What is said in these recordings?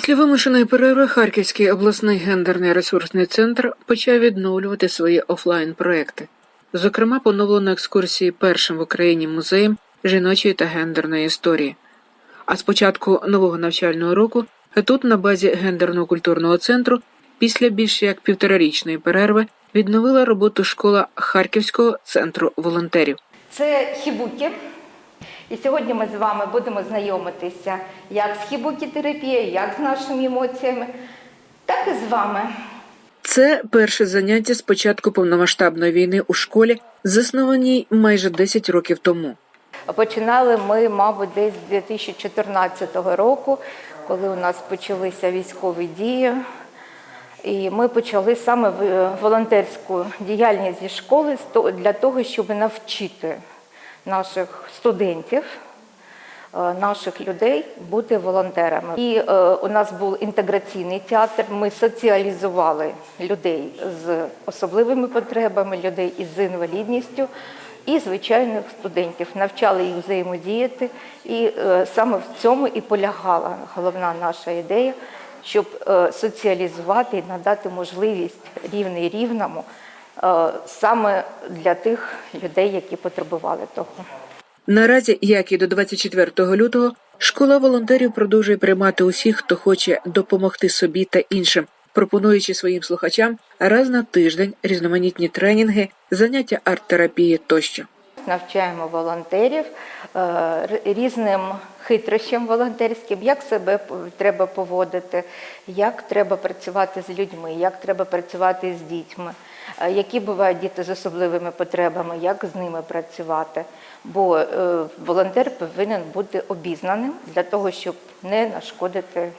Після вимушеної перерви Харківський обласний гендерний ресурсний центр почав відновлювати свої офлайн проекти. Зокрема, поновлено екскурсії першим в Україні музеєм жіночої та гендерної історії. А з початку нового навчального року тут, на базі гендерно культурного центру, після більш як півторарічної перерви відновила роботу школа Харківського центру волонтерів. Це хібуки. І сьогодні ми з вами будемо знайомитися як з хібукі-терапією, як з нашими емоціями, так і з вами. Це перше заняття з початку повномасштабної війни у школі, заснованій майже 10 років тому. Починали ми, мабуть, десь з 2014 року, коли у нас почалися військові дії. І ми почали саме волонтерську діяльність зі школи для того, щоб навчити наших студентів, е, наших людей бути волонтерами. І е, у нас був інтеграційний театр. Ми соціалізували людей з особливими потребами, людей із інвалідністю і звичайних студентів, навчали їх взаємодіяти. І е, саме в цьому і полягала головна наша ідея, щоб е, соціалізувати і надати можливість рівний рівному саме для тих людей, які потребували того. Наразі, як і до 24 лютого, школа волонтерів продовжує приймати усіх, хто хоче допомогти собі та іншим, пропонуючи своїм слухачам раз на тиждень різноманітні тренінги, заняття арт-терапії тощо. Навчаємо волонтерів е, різним хитрощам волонтерським, як себе треба поводити, як треба працювати з людьми, як треба працювати з дітьми, е, які бувають діти з особливими потребами, як з ними працювати. Бо е, волонтер повинен бути обізнаним для того, щоб не нашкодити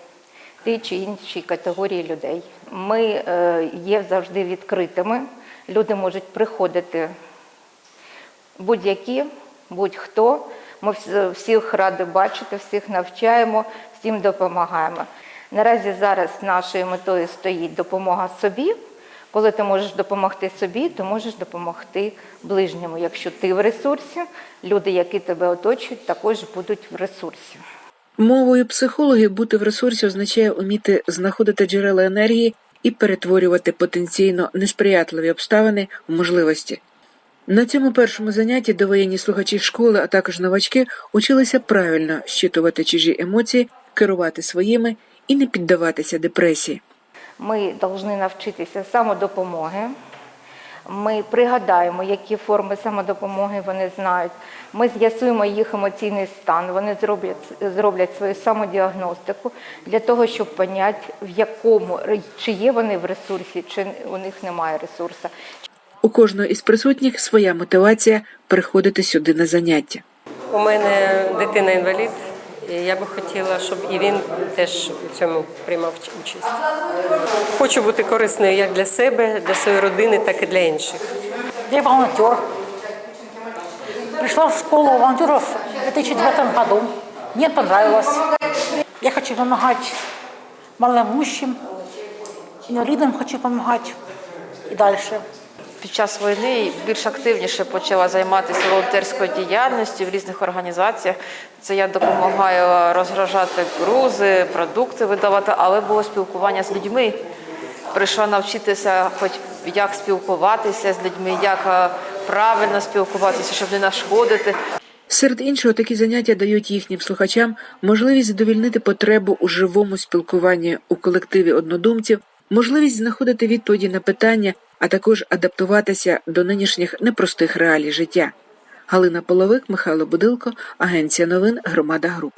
тій чи іншій категорії людей. Ми е, є завжди відкритими. Люди можуть приходити будь-які, будь-хто. Ми всіх раді бачити, всіх навчаємо, всім допомагаємо. Наразі зараз нашою метою стоїть допомога собі. Коли ти можеш допомогти собі, ти можеш допомогти ближньому. Якщо ти в ресурсі, люди, які тебе оточують, також будуть в ресурсі. Мовою психологів бути в ресурсі означає уміти знаходити джерела енергії і перетворювати потенційно несприятливі обставини в можливості. На цьому першому занятті довоєнні слухачі школи, а також новачки училися правильно щитувати чужі емоції, керувати своїми і не піддаватися депресії. Ми повинні навчитися самодопомоги. Ми пригадаємо, які форми самодопомоги вони знають. Ми з'ясуємо їх емоційний стан. Вони зроблять, зроблять свою самодіагностику для того, щоб поняти, в якому чи є вони в ресурсі, чи у них немає ресурсу. У кожного із присутніх своя мотивація приходити сюди на заняття. У мене дитина інвалід, і я би хотіла, щоб і він теж у цьому приймав участь. Хочу бути корисною як для себе, для своєї родини, так і для інших. Я волонтер. Пришла в школу волонтеров в 2009 году. Мне понравилось. Я хочу помогать малоимущим, инвалидам хочу помогать и дальше. Під час війни більш активніше почала займатися волонтерською діяльністю в різних організаціях. Це я допомагаю розгружати грузи, продукти видавати, але було спілкування з людьми. Прийшла навчитися, хоч як спілкуватися з людьми, як е, правильно спілкуватися, щоб не нашкодити. Серед іншого, такі заняття дають їхнім слухачам можливість задовільнити потребу у живому спілкуванні у колективі однодумців, можливість знаходити відповіді на питання, а також адаптуватися до нинішніх непростих реалій життя. Галина Половик, Михайло Будилко, Агенція новин Громада Груп.